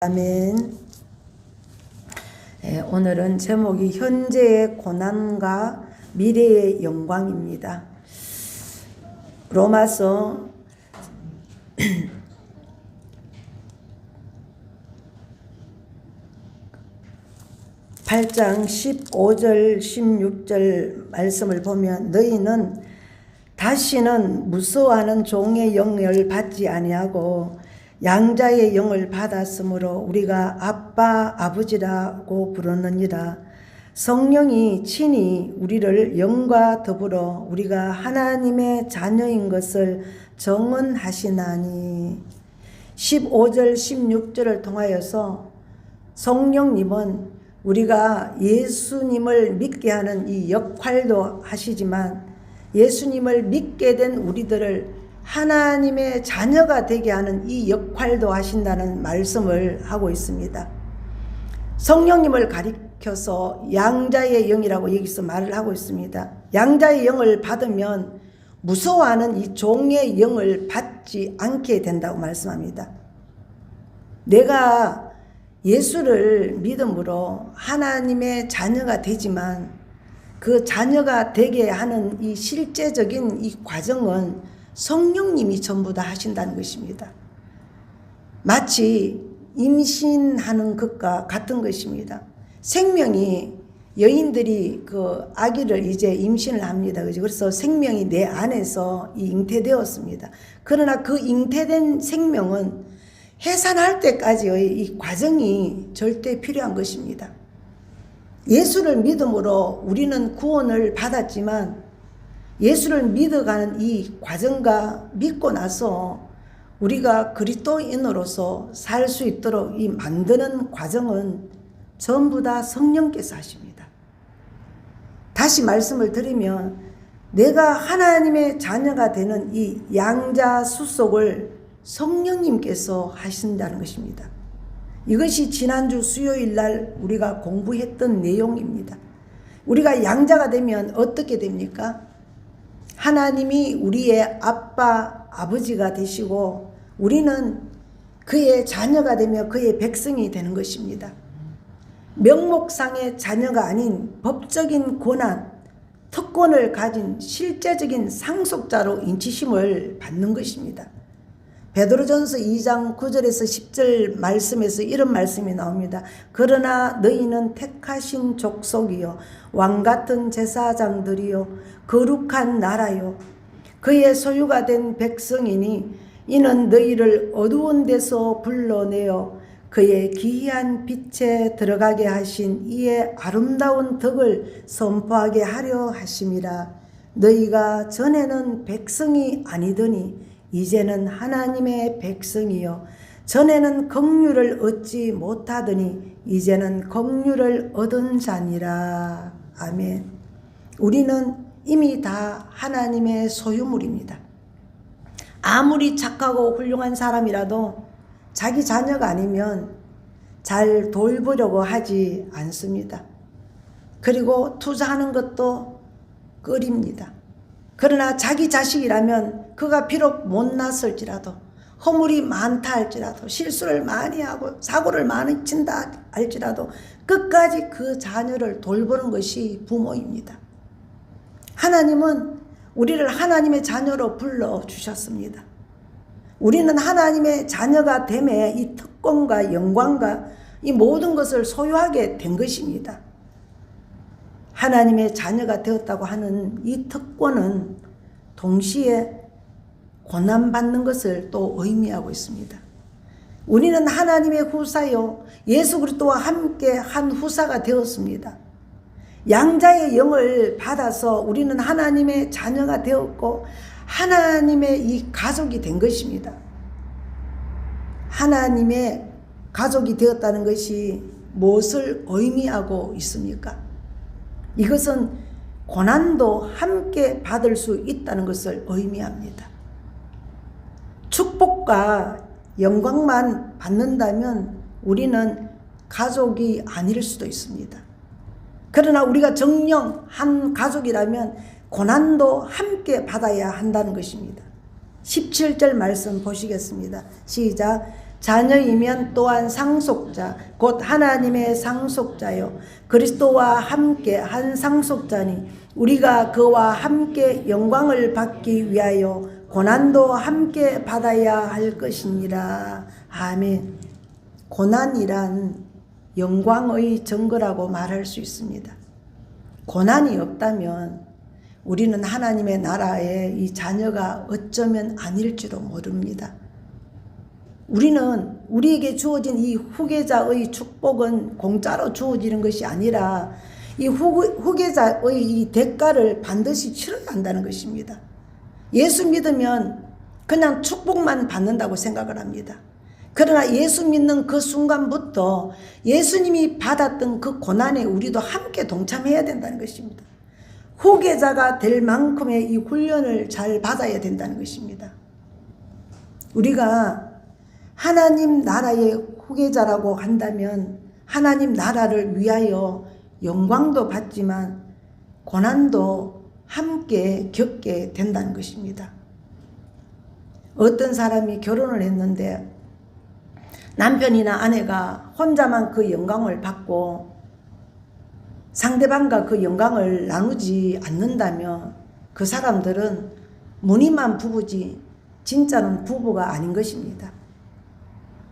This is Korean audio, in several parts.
아멘. 예, 오늘은 제목이 현재의 고난과 미래의 영광입니다. 로마서 8장 15절 16절 말씀을 보면 너희는 다시는 무서워하는 종의 영을 받지 아니하고 양자의 영을 받았으므로 우리가 아빠 아버지라고 부르느니라. 성령이 친히 우리를 영과 더불어 우리가 하나님의 자녀인 것을 정언하시나니. 15절 16절을 통하여서 성령님은 우리가 예수님을 믿게 하는 이 역할도 하시지만 예수님을 믿게 된 우리들을 하나님의 자녀가 되게 하는 이 역할도 하신다는 말씀을 하고 있습니다. 성령님을 가리켜서 양자의 영이라고 여기서 말을 하고 있습니다. 양자의 영을 받으면 무서워하는 이 종의 영을 받지 않게 된다고 말씀합니다. 내가 예수를 믿음으로 하나님의 자녀가 되지만 그 자녀가 되게 하는 이 실제적인 이 과정은 성령님이 전부 다 하신다는 것입니다. 마치 임신하는 것과 같은 것입니다. 생명이 여인들이 그 아기를 이제 임신을 합니다. 그죠? 그래서 생명이 내 안에서 잉태되었습니다. 그러나 그 잉태된 생명은 해산할 때까지의 이 과정이 절대 필요한 것입니다. 예수를 믿음으로 우리는 구원을 받았지만 예수를 믿어가는 이 과정과 믿고 나서 우리가 그리스도인으로서 살 수 있도록 이 만드는 과정은 전부 다 성령께서 하십니다. 다시 말씀을 드리면 내가 하나님의 자녀가 되는 이 양자 수속을 성령님께서 하신다는 것입니다. 이것이 지난주 수요일 날 우리가 공부했던 내용입니다. 우리가 양자가 되면 어떻게 됩니까? 하나님이 우리의 아빠, 아버지가 되시고 우리는 그의 자녀가 되며 그의 백성이 되는 것입니다. 명목상의 자녀가 아닌 법적인 권한, 특권을 가진 실제적인 상속자로 인치심을 받는 것입니다. 베드로전서 2장 9절에서 10절 말씀에서 이런 말씀이 나옵니다. 그러나 너희는 택하신 족속이요 왕 같은 제사장들이요 거룩한 나라요 그의 소유가 된 백성이니 이는 너희를 어두운 데서 불러내어 그의 기이한 빛에 들어가게 하신 이의 아름다운 덕을 선포하게 하려 하심이라 너희가 전에는 백성이 아니더니 이제는 하나님의 백성이요 전에는 긍휼을 얻지 못하더니 이제는 긍휼을 얻은 자니라 아멘. 우리는 이미 다 하나님의 소유물입니다. 아무리 착하고 훌륭한 사람이라도 자기 자녀가 아니면 잘 돌보려고 하지 않습니다. 그리고 투자하는 것도 꺼립니다. 그러나 자기 자식이라면 그가 비록 못났을지라도 허물이 많다 할지라도 실수를 많이 하고 사고를 많이 친다 할지라도 끝까지 그 자녀를 돌보는 것이 부모입니다. 하나님은 우리를 하나님의 자녀로 불러 주셨습니다. 우리는 하나님의 자녀가 됨에 이 특권과 영광과 이 모든 것을 소유하게 된 것입니다. 하나님의 자녀가 되었다고 하는 이 특권은 동시에 고난받는 것을 또 의미하고 있습니다. 우리는 하나님의 후사요, 예수 그리스도와 함께 한 후사가 되었습니다. 양자의 영을 받아서 우리는 하나님의 자녀가 되었고, 하나님의 이 가족이 된 것입니다. 하나님의 가족이 되었다는 것이 무엇을 의미하고 있습니까? 이것은 고난도 함께 받을 수 있다는 것을 의미합니다. 축복과 영광만 받는다면 우리는 가족이 아닐 수도 있습니다. 그러나 우리가 정령 한 가족이라면 고난도 함께 받아야 한다는 것입니다. 17절 말씀 보시겠습니다. 시작. 자녀이면 또한 상속자 곧 하나님의 상속자요. 그리스도와 함께 한 상속자니 우리가 그와 함께 영광을 받기 위하여 고난도 함께 받아야 할 것이니라. 아멘. 고난이란 영광의 증거라고 말할 수 있습니다. 고난이 없다면 우리는 하나님의 나라의 이 자녀가 어쩌면 아닐지도 모릅니다. 우리는 우리에게 주어진 이 후계자의 축복은 공짜로 주어지는 것이 아니라 이 후, 후계자의 이 대가를 반드시 치러야 한다는 것입니다. 예수 믿으면 그냥 축복만 받는다고 생각을 합니다. 그러나 예수 믿는 그 순간부터 예수님이 받았던 그 고난에 우리도 함께 동참해야 된다는 것입니다. 후계자가 될 만큼의 이 훈련을 잘 받아야 된다는 것입니다. 우리가 하나님 나라의 후계자라고 한다면 하나님 나라를 위하여 영광도 받지만 고난도 함께 겪게 된다는 것입니다. 어떤 사람이 결혼을 했는데 남편이나 아내가 혼자만 그 영광을 받고 상대방과 그 영광을 나누지 않는다면 그 사람들은 무늬만 부부지 진짜는 부부가 아닌 것입니다.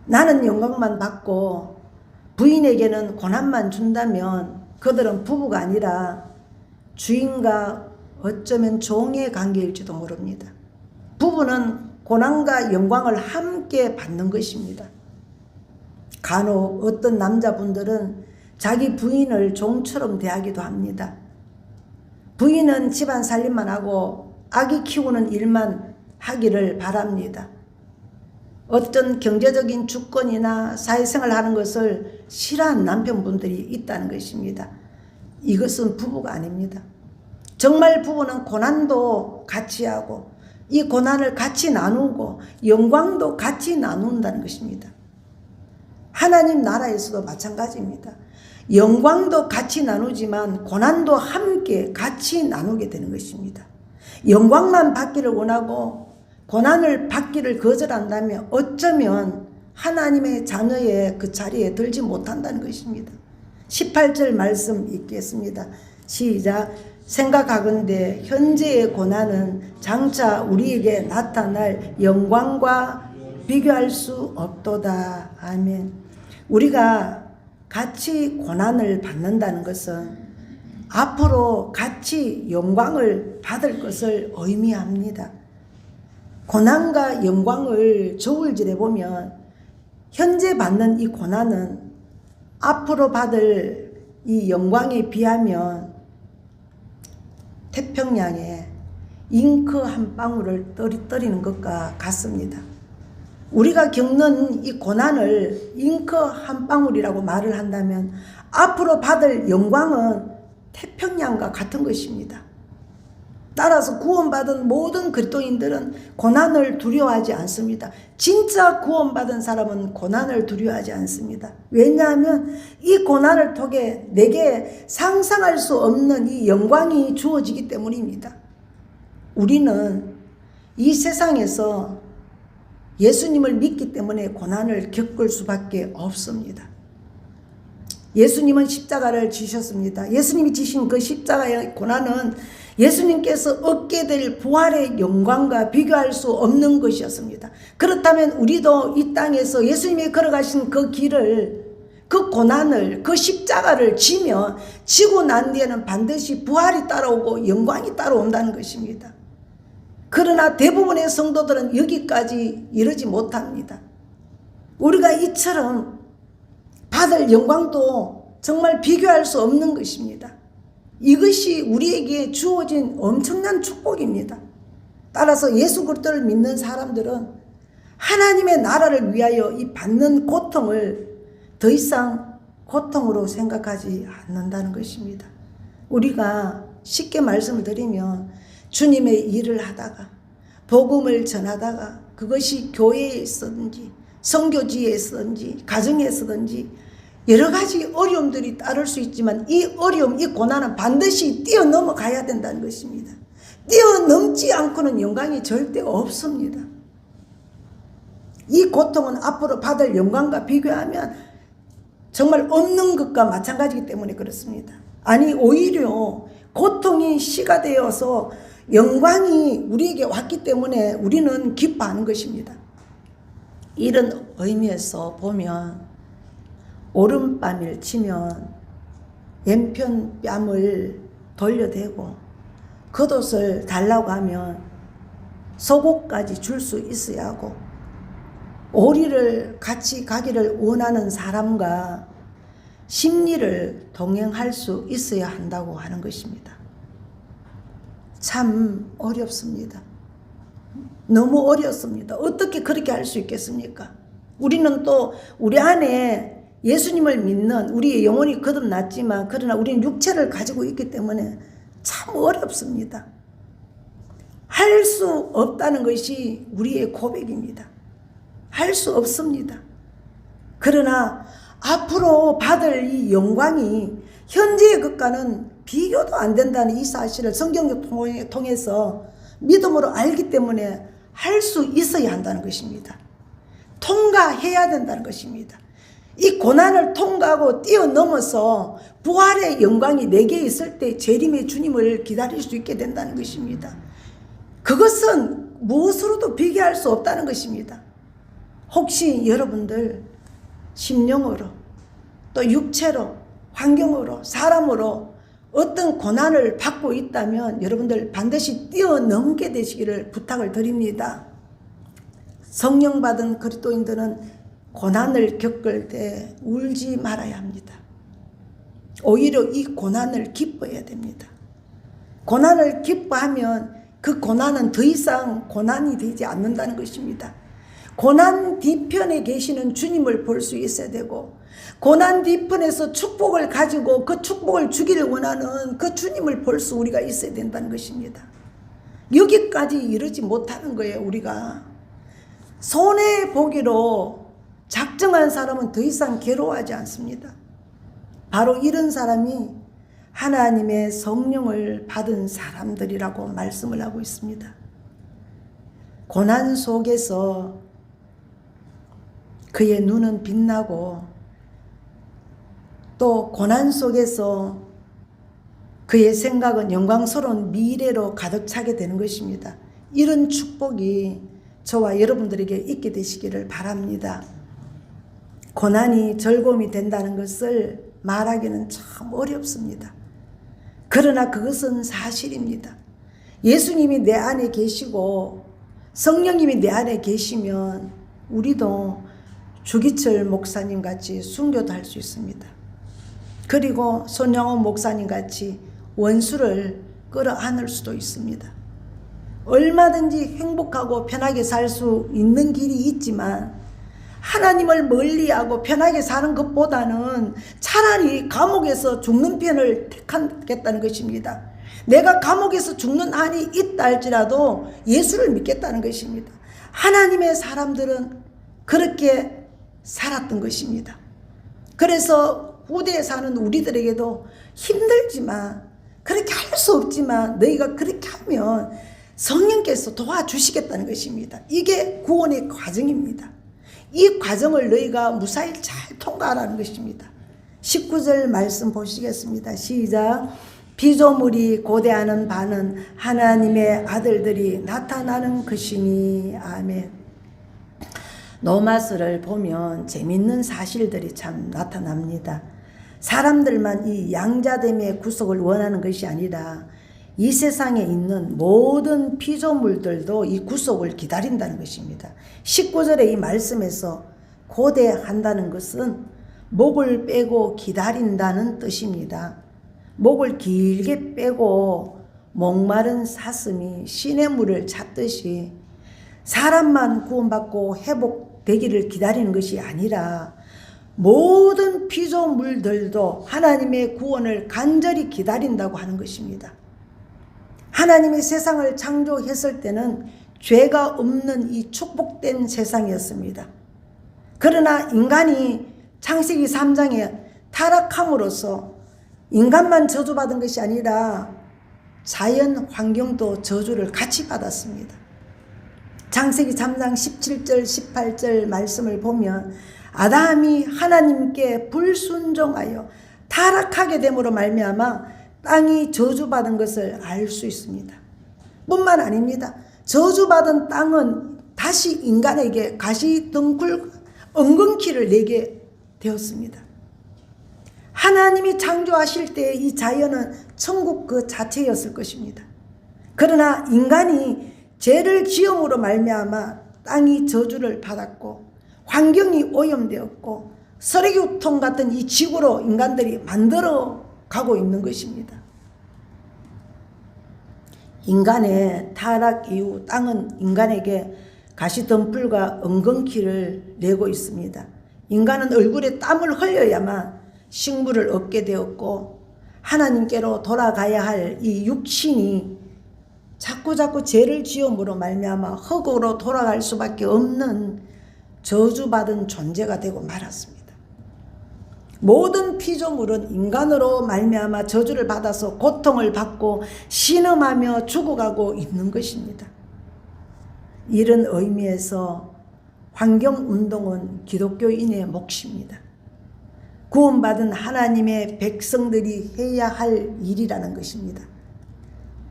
나는 영광만 받고 부인에게는 고난만 준다면 그들은 부부가 아니라 주인과 어쩌면 종의 관계일지도 모릅니다. 부부는 고난과 영광을 함께 받는 것입니다. 간혹 어떤 남자분들은 자기 부인을 종처럼 대하기도 합니다. 부인은 집안 살림만 하고 아기 키우는 일만 하기를 바랍니다. 어떤 경제적인 주권이나 사회생활 하는 것을 싫어하는 남편분들이 있다는 것입니다. 이것은 부부가 아닙니다. 정말 부부는 고난도 같이 하고 이 고난을 같이 나누고 영광도 같이 나눈다는 것입니다. 하나님 나라에서도 마찬가지입니다. 영광도 같이 나누지만 고난도 함께 같이 나누게 되는 것입니다. 영광만 받기를 원하고 고난을 받기를 거절한다면 어쩌면 하나님의 자녀의 그 자리에 들지 못한다는 것입니다. 18절 말씀 읽겠습니다. 시작. 생각하건대 현재의 고난은 장차 우리에게 나타날 영광과 비교할 수 없도다. 아멘. 우리가 같이 고난을 받는다는 것은 앞으로 같이 영광을 받을 것을 의미합니다. 고난과 영광을 저울질해 보면 현재 받는 이 고난은 앞으로 받을 이 영광에 비하면 태평양에 잉크 한 방울을 떨어뜨리는 것과 같습니다. 우리가 겪는 이 고난을 잉크 한 방울이라고 말을 한다면 앞으로 받을 영광은 태평양과 같은 것입니다. 따라서 구원받은 모든 그리스도인들은 고난을 두려워하지 않습니다. 진짜 구원받은 사람은 고난을 두려워하지 않습니다. 왜냐하면 이 고난을 통해 내게 상상할 수 없는 이 영광이 주어지기 때문입니다. 우리는 이 세상에서 예수님을 믿기 때문에 고난을 겪을 수밖에 없습니다. 예수님은 십자가를 지셨습니다. 예수님이 지신 그 십자가의 고난은 예수님께서 얻게 될 부활의 영광과 비교할 수 없는 것이었습니다. 그렇다면 우리도 이 땅에서 예수님이 걸어가신 그 길을 그 고난을 그 십자가를 지며 지고 난 뒤에는 반드시 부활이 따라오고 영광이 따라온다는 것입니다. 그러나 대부분의 성도들은 여기까지 이르지 못합니다. 우리가 이처럼 받을 영광도 정말 비교할 수 없는 것입니다. 이것이 우리에게 주어진 엄청난 축복입니다. 따라서 예수 그리스도를 믿는 사람들은 하나님의 나라를 위하여 이 받는 고통을 더 이상 고통으로 생각하지 않는다는 것입니다. 우리가 쉽게 말씀을 드리면 주님의 일을 하다가 복음을 전하다가 그것이 교회에 있었든지 성교지에 있었든지 가정에 있었든지 여러 가지 어려움들이 따를 수 있지만 이 어려움, 이 고난은 반드시 뛰어넘어 가야 된다는 것입니다. 뛰어넘지 않고는 영광이 절대 없습니다. 이 고통은 앞으로 받을 영광과 비교하면 정말 없는 것과 마찬가지이기 때문에 그렇습니다. 아니 오히려 고통이 시가 되어서 영광이 우리에게 왔기 때문에 우리는 기뻐하는 것입니다. 이런 의미에서 보면 오른뺨을 치면 왼편 뺨을 돌려대고 겉옷을 달라고 하면 속옷까지 줄 수 있어야 하고 오리를 같이 가기를 원하는 사람과 심리를 동행할 수 있어야 한다고 하는 것입니다. 참 어렵습니다. 너무 어렵습니다. 어떻게 그렇게 할 수 있겠습니까? 우리는 또 우리 안에 예수님을 믿는 우리의 영혼이 거듭났지만 그러나 우리는 육체를 가지고 있기 때문에 참 어렵습니다. 할 수 없다는 것이 우리의 고백입니다. 할 수 없습니다. 그러나 앞으로 받을 이 영광이 현재의 것과는 비교도 안 된다는 이 사실을 성경을 통해- 통해서 믿음으로 알기 때문에 할 수 있어야 한다는 것입니다. 통과해야 된다는 것입니다. 이 고난을 통과하고 뛰어넘어서 부활의 영광이 내게 있을 때 재림의 주님을 기다릴 수 있게 된다는 것입니다. 그것은 무엇으로도 비교할 수 없다는 것입니다. 혹시 여러분들 심령으로 또 육체로 환경으로 사람으로 어떤 고난을 받고 있다면 여러분들 반드시 뛰어넘게 되시기를 부탁을 드립니다. 성령 받은 그리스도인들은 고난을 겪을 때 울지 말아야 합니다. 오히려 이 고난을 기뻐해야 됩니다. 고난을 기뻐하면 그 고난은 더 이상 고난이 되지 않는다는 것입니다. 고난 뒤편에 계시는 주님을 볼 수 있어야 되고, 고난 뒤편에서 축복을 가지고 그 축복을 주기를 원하는 그 주님을 볼 수 우리가 있어야 된다는 것입니다. 여기까지 이르지 못하는 거예요, 우리가. 손해 보기로 작정한 사람은 더 이상 괴로워하지 않습니다. 바로 이런 사람이 하나님의 성령을 받은 사람들이라고 말씀을 하고 있습니다. 고난 속에서 그의 눈은 빛나고 또 고난 속에서 그의 생각은 영광스러운 미래로 가득 차게 되는 것입니다. 이런 축복이 저와 여러분들에게 있게 되시기를 바랍니다. 고난이 즐거움이 된다는 것을 말하기는 참 어렵습니다. 그러나 그것은 사실입니다. 예수님이 내 안에 계시고 성령님이 내 안에 계시면 우리도 주기철 목사님 같이 순교도 할 수 있습니다. 그리고 손영원 목사님 같이 원수를 끌어안을 수도 있습니다. 얼마든지 행복하고 편하게 살 수 있는 길이 있지만 하나님을 멀리하고 편하게 사는 것보다는 차라리 감옥에서 죽는 편을 택하겠다는 것입니다. 내가 감옥에서 죽는 한이 있다 할지라도 예수를 믿겠다는 것입니다. 하나님의 사람들은 그렇게 살았던 것입니다. 그래서 후대에 사는 우리들에게도 힘들지만 그렇게 할 수 없지만 너희가 그렇게 하면 성령께서 도와주시겠다는 것입니다. 이게 구원의 과정입니다. 이 과정을 너희가 무사히 잘 통과하라는 것입니다. 19절 말씀 보시겠습니다. 시작. 피조물이 고대하는 바는 하나님의 아들들이 나타나는 것이니 아멘. 노마스를 보면 재밌는 사실들이 참 나타납니다. 사람들만 이 양자됨의 구속을 원하는 것이 아니라 이 세상에 있는 모든 피조물들도 이 구속을 기다린다는 것입니다. 19절의 이 말씀에서 고대한다는 것은 목을 빼고 기다린다는 뜻입니다. 목을 길게 빼고 목마른 사슴이 신의 물을 찾듯이 사람만 구원받고 회복되기를 기다리는 것이 아니라 모든 피조물들도 하나님의 구원을 간절히 기다린다고 하는 것입니다. 하나님이 세상을 창조했을 때는 죄가 없는 이 축복된 세상이었습니다. 그러나 인간이 창세기 3장에 타락함으로써 인간만 저주받은 것이 아니라 자연 환경도 저주를 같이 받았습니다. 장세기 3장 17절 18절 말씀을 보면 아담이 하나님께 불순종하여 타락하게 됨으로 말미암아 땅이 저주받은 것을 알 수 있습니다. 뿐만 아닙니다. 저주받은 땅은 다시 인간에게 가시덩굴 엉겅퀴를 내게 되었습니다. 하나님이 창조하실 때 이 자연은 천국 그 자체였을 것입니다. 그러나 인간이 죄를 지음으로 말미암아 땅이 저주를 받았고 환경이 오염되었고 쓰레기통 같은 이 지구로 인간들이 만들어 가고 있는 것입니다. 인간의 타락 이후 땅은 인간에게 가시덤불과 엉겅퀴를 내고 있습니다. 인간은 얼굴에 땀을 흘려야만 식물을 얻게 되었고 하나님께로 돌아가야 할 이 육신이 자꾸 자꾸 죄를 지음으로 말미암아 흙으로 돌아갈 수밖에 없는 저주받은 존재가 되고 말았습니다. 모든 피조물은 인간으로 말미암아 저주를 받아서 고통을 받고 신음하며 죽어가고 있는 것입니다. 이런 의미에서 환경운동은 기독교인의 몫입니다. 구원받은 하나님의 백성들이 해야 할 일이라는 것입니다.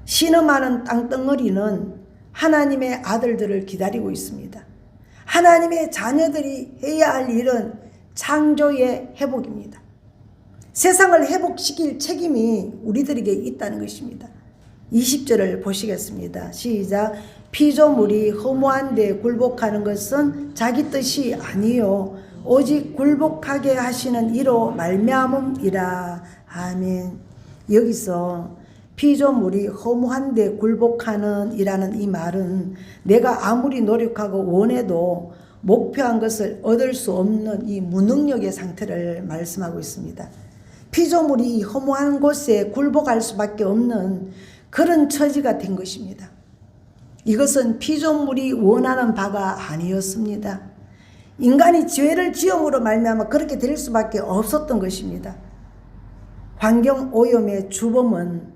신음하는 땅덩어리는 하나님의 아들들을 기다리고 있습니다. 하나님의 자녀들이 해야 할 일은 창조의 회복입니다. 세상을 회복시킬 책임이 우리들에게 있다는 것입니다. 20절을 보시겠습니다. 시작. 피조물이 허무한 데 굴복하는 것은 자기 뜻이 아니요 오직 굴복하게 하시는 이로 말미암음이라. 아멘. 여기서 피조물이 허무한 데 굴복하는 이라는 이 말은 내가 아무리 노력하고 원해도 목표한 것을 얻을 수 없는 이 무능력의 상태를 말씀하고 있습니다. 피조물이 이 허무한 곳에 굴복할 수밖에 없는 그런 처지가 된 것입니다. 이것은 피조물이 원하는 바가 아니었습니다. 인간이 죄를 지음으로 말미암아 그렇게 될 수밖에 없었던 것입니다. 환경 오염의 주범은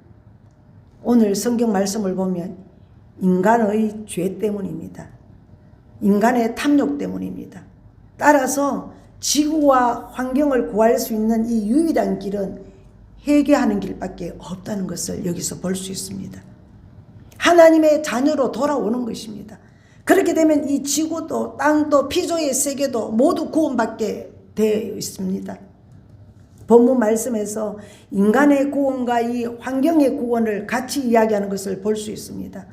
오늘 성경 말씀을 보면 인간의 죄 때문입니다. 인간의 탐욕 때문입니다. 따라서 지구와 환경을 구할 수 있는 이 유일한 길은 회개하는 길밖에 없다는 것을 여기서 볼 수 있습니다. 하나님의 자녀로 돌아오는 것입니다. 그렇게 되면 이 지구도 땅도 피조의 세계도 모두 구원받게 되어 있습니다. 본문 말씀에서 인간의 구원과 이 환경의 구원을 같이 이야기하는 것을 볼 수 있습니다.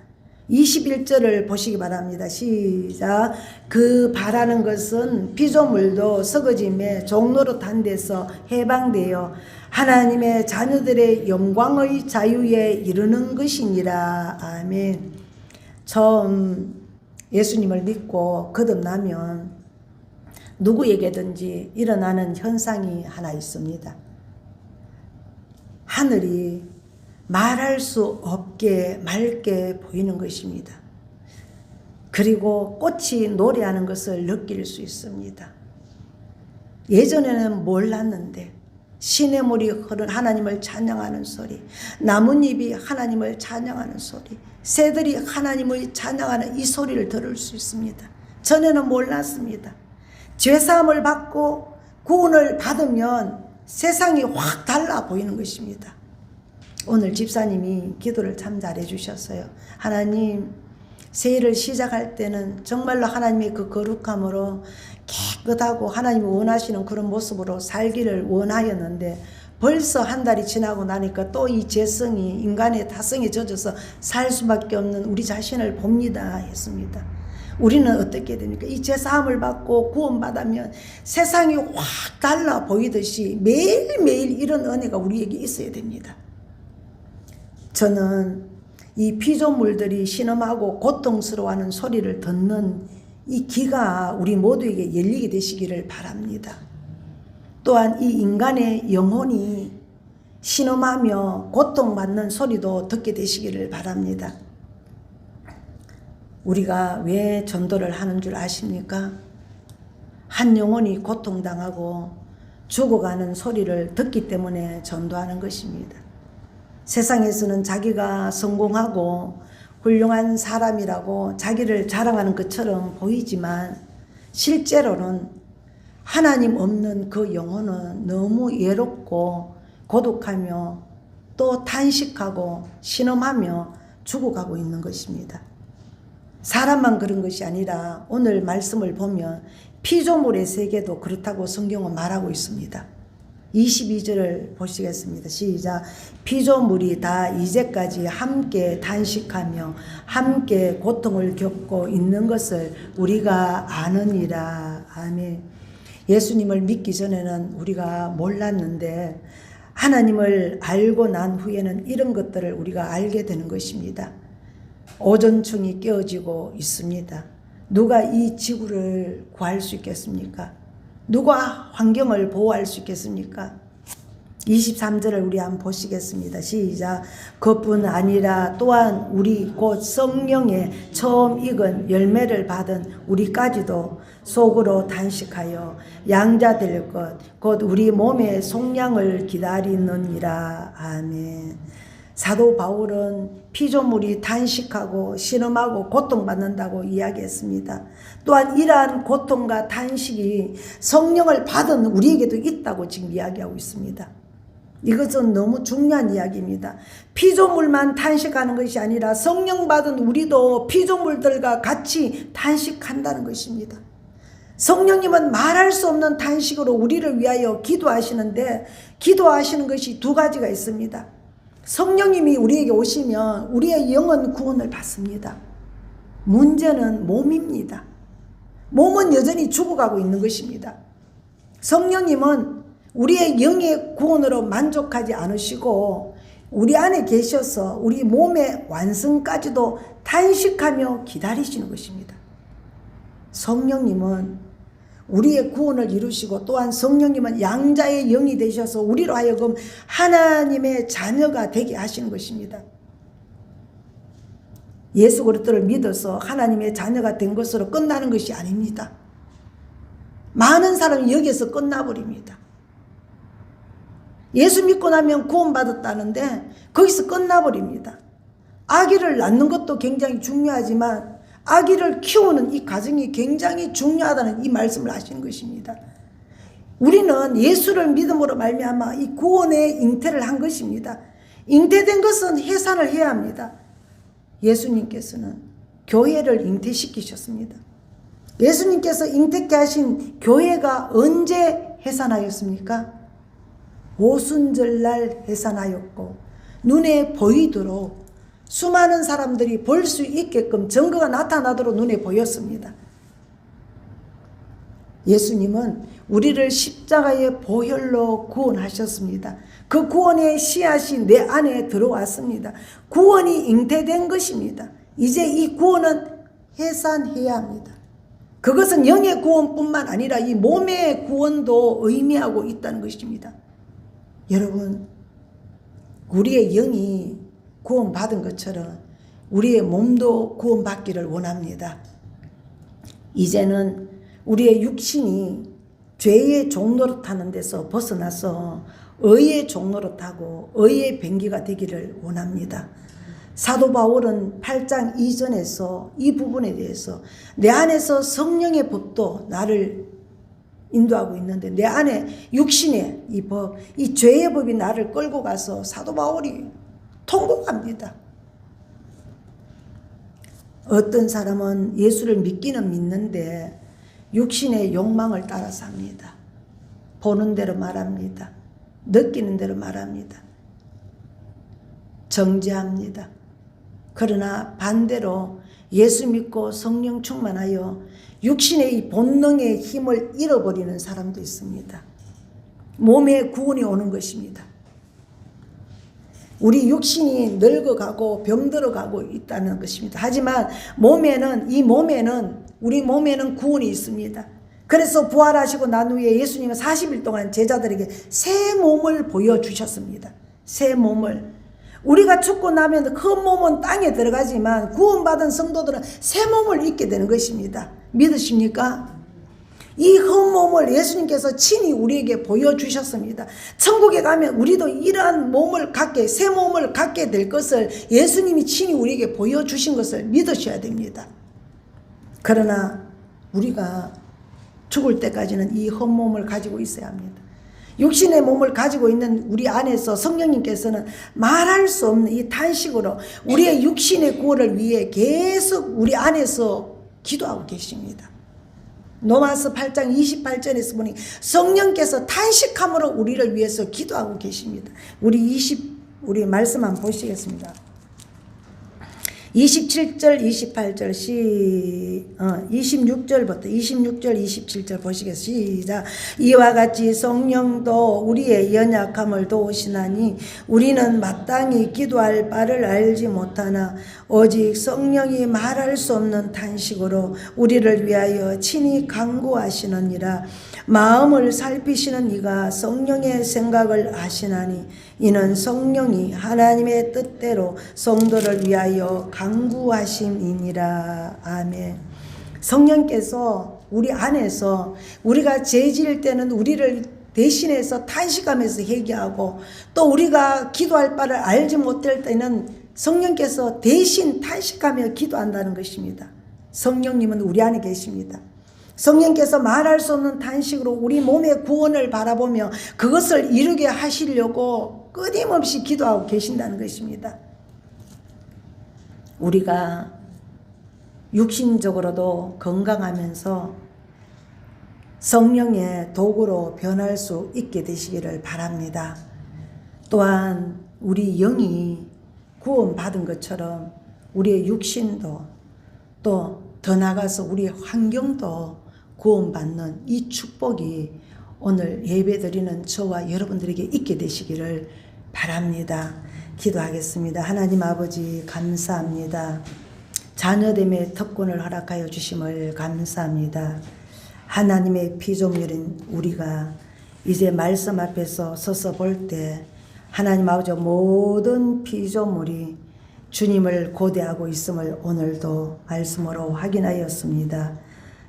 21절을 보시기 바랍니다. 시작. 그 바라는 것은 피조물도 썩어짐에 종로로 탄 데서 해방되어 하나님의 자녀들의 영광의 자유에 이르는 것이니라. 아멘. 처음 예수님을 믿고 거듭나면 누구에게든지 일어나는 현상이 하나 있습니다. 하늘이 말할 수 없게 맑게 보이는 것입니다. 그리고 꽃이 노래하는 것을 느낄 수 있습니다. 예전에는 몰랐는데 시냇물이 흐른 하나님을 찬양하는 소리, 나뭇잎이 하나님을 찬양하는 소리, 새들이 하나님을 찬양하는 이 소리를 들을 수 있습니다. 전에는 몰랐습니다. 죄사함을 받고 구원을 받으면 세상이 확 달라 보이는 것입니다. 오늘 집사님이 기도를 참 잘해 주셨어요. 하나님, 새해를 시작할 때는 정말로 하나님의 그 거룩함으로 깨끗하고 하나님이 원하시는 그런 모습으로 살기를 원하였는데 벌써 한 달이 지나고 나니까 또 이 죄성이 인간의 타성에 젖어서 살 수밖에 없는 우리 자신을 봅니다 했습니다. 우리는 어떻게 됩니까? 이 죄사함을 받고 구원받으면 세상이 확 달라 보이듯이 매일매일 이런 은혜가 우리에게 있어야 됩니다. 저는 이 피조물들이 신음하고 고통스러워하는 소리를 듣는 이 귀가 우리 모두에게 열리게 되시기를 바랍니다. 또한 이 인간의 영혼이 신음하며 고통받는 소리도 듣게 되시기를 바랍니다. 우리가 왜 전도를 하는 줄 아십니까? 한 영혼이 고통당하고 죽어가는 소리를 듣기 때문에 전도하는 것입니다. 세상에서는 자기가 성공하고 훌륭한 사람이라고 자기를 자랑하는 것처럼 보이지만 실제로는 하나님 없는 그 영혼은 너무 외롭고 고독하며 또 탄식하고 신음하며 죽어가고 있는 것입니다. 사람만 그런 것이 아니라 오늘 말씀을 보면 피조물의 세계도 그렇다고 성경은 말하고 있습니다. 22절을 보시겠습니다. 시작. 피조물이 다 이제까지 함께 단식하며 함께 고통을 겪고 있는 것을 우리가 아느니라. 아멘. 예수님을 믿기 전에는 우리가 몰랐는데 하나님을 알고 난 후에는 이런 것들을 우리가 알게 되는 것입니다. 오존층이 깨어지고 있습니다. 누가 이 지구를 구할 수 있겠습니까? 누가 환경을 보호할 수 있겠습니까? 23절을 우리 한번 보시겠습니다. 시작. 그뿐 아니라 또한 우리 곧 성령의 처음 익은 열매를 받은 우리까지도 속으로 단식하여 양자 될 것, 곧 우리 몸의 속량을 기다리느니라. 아멘. 사도 바울은 피조물이 단식하고 신음하고 고통받는다고 이야기했습니다. 또한 이러한 고통과 단식이 성령을 받은 우리에게도 있다고 지금 이야기하고 있습니다. 이것은 너무 중요한 이야기입니다. 피조물만 탄식하는 것이 아니라 성령 받은 우리도 피조물들과 같이 탄식한다는 것입니다. 성령님은 말할 수 없는 탄식으로 우리를 위하여 기도하시는데 기도하시는 것이 두 가지가 있습니다. 성령님이 우리에게 오시면 우리의 영은 구원을 받습니다. 문제는 몸입니다. 몸은 여전히 죽어가고 있는 것입니다. 성령님은 우리의 영의 구원으로 만족하지 않으시고 우리 안에 계셔서 우리 몸의 완성까지도 탄식하며 기다리시는 것입니다. 성령님은 우리의 구원을 이루시고 또한 성령님은 양자의 영이 되셔서 우리로 하여금 하나님의 자녀가 되게 하시는 것입니다. 예수 그리스도를 믿어서 하나님의 자녀가 된 것으로 끝나는 것이 아닙니다. 많은 사람이 여기에서 끝나버립니다. 예수 믿고 나면 구원받았다는데 거기서 끝나버립니다. 아기를 낳는 것도 굉장히 중요하지만 아기를 키우는 이 과정이 굉장히 중요하다는 이 말씀을 하시는 것입니다. 우리는 예수를 믿음으로 말미암아 이 구원의 잉태를 한 것입니다. 잉태된 것은 해산을 해야 합니다. 예수님께서는 교회를 잉태시키셨습니다. 예수님께서 잉태케 하신 교회가 언제 해산하였습니까? 오순절날 해산하였고 눈에 보이도록 수많은 사람들이 볼 수 있게끔 증거가 나타나도록 눈에 보였습니다. 예수님은 우리를 십자가의 보혈로 구원하셨습니다. 그 구원의 씨앗이 내 안에 들어왔습니다. 구원이 잉태된 것입니다. 이제 이 구원은 해산해야 합니다. 그것은 영의 구원뿐만 아니라 이 몸의 구원도 의미하고 있다는 것입니다. 여러분, 우리의 영이 구원받은 것처럼 우리의 몸도 구원받기를 원합니다. 이제는 우리의 육신이 죄의 종노릇하는 데서 벗어나서 의의 종노릇하고 의의 병기가 되기를 원합니다. 사도 바울은 8장 이전에서 이 부분에 대해서 내 안에서 성령의 법도 나를 인도하고 있는데 내 안에 육신의 이 법, 이 죄의 법이 나를 끌고 가서 사도 바울이 통곡합니다. 어떤 사람은 예수를 믿기는 믿는데 육신의 욕망을 따라 삽니다. 보는 대로 말합니다. 느끼는 대로 말합니다. 정죄합니다. 그러나 반대로 예수 믿고 성령 충만하여 육신의 이 본능의 힘을 잃어버리는 사람도 있습니다. 몸에 구원이 오는 것입니다. 우리 육신이 늙어가고 병들어가고 있다는 것입니다. 하지만 몸에는 이 몸에는 우리 몸에는 구원이 있습니다. 그래서 부활하시고 난 후에 예수님은 40일 동안 제자들에게 새 몸을 보여주셨습니다. 새 몸을. 우리가 죽고 나면 그 몸은 땅에 들어가지만 구원받은 성도들은 새 몸을 입게 되는 것입니다. 믿으십니까? 이 헛몸을 예수님께서 친히 우리에게 보여주셨습니다. 천국에 가면 우리도 이러한 몸을 갖게, 새 몸을 갖게 될 것을 예수님이 친히 우리에게 보여주신 것을 믿으셔야 됩니다. 그러나 우리가 죽을 때까지는 이 헛몸을 가지고 있어야 합니다. 육신의 몸을 가지고 있는 우리 안에서 성령님께서는 말할 수 없는 이 탄식으로 우리의 육신의 구원을 위해 계속 우리 안에서 기도하고 계십니다. 로마서 8장 28절에서 보니 성령께서 탄식함으로 우리를 위해서 기도하고 계십니다. 우리 20 우리 말씀 한번 보시겠습니다. 27절, 28절, 시, 어, 26절부터 26절, 27절 보시겠습니다. 이와 같이 성령도 우리의 연약함을 도우시나니 우리는 마땅히 기도할 바를 알지 못하나 오직 성령이 말할 수 없는 탄식으로 우리를 위하여 친히 간구하시느니라. 마음을 살피시는 이가 성령의 생각을 아시나니 이는 성령이 하나님의 뜻대로 성도를 위하여 강구하심이니라. 아멘. 성령께서 우리 안에서 우리가 죄 지을 때는 우리를 대신해서 탄식하면서 회개하고 또 우리가 기도할 바를 알지 못할 때는 성령께서 대신 탄식하며 기도한다는 것입니다. 성령님은 우리 안에 계십니다. 성령께서 말할 수 없는 탄식으로 우리 몸의 구원을 바라보며 그것을 이루게 하시려고 끊임없이 기도하고 계신다는 것입니다. 우리가 육신적으로도 건강하면서 성령의 도구로 변할 수 있게 되시기를 바랍니다. 또한 우리 영이 구원받은 것처럼 우리의 육신도 또 더 나가서 우리의 환경도 구원받는 이 축복이 오늘 예배드리는 저와 여러분들에게 있게 되시기를 바랍니다. 기도하겠습니다. 하나님 아버지 감사합니다. 자녀됨의 특권을 허락하여 주심을 감사합니다. 하나님의 피조물인 우리가 이제 말씀 앞에서 서서 볼 때 하나님 아버지 모든 피조물이 주님을 고대하고 있음을 오늘도 말씀으로 확인하였습니다.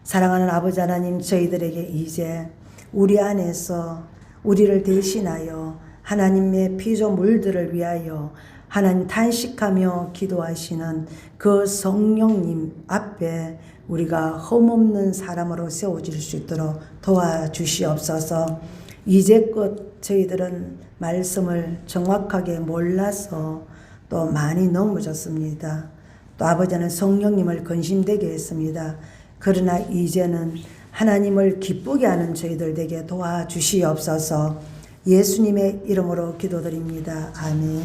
사랑하는 아버지 하나님 저희들에게 이제 우리 안에서 우리를 대신하여 하나님의 피조물들을 위하여 하나님 탄식하며 기도하시는 그 성령님 앞에 우리가 험없는 사람으로 세워질 수 있도록 도와주시옵소서. 이제껏 저희들은 말씀을 정확하게 몰라서 또 많이 넘어졌습니다. 또 아버지는 성령님을 근심되게 했습니다. 그러나 이제는 하나님을 기쁘게 하는 저희들 되게 도와주시옵소서 예수님의 이름으로 기도드립니다. 아멘.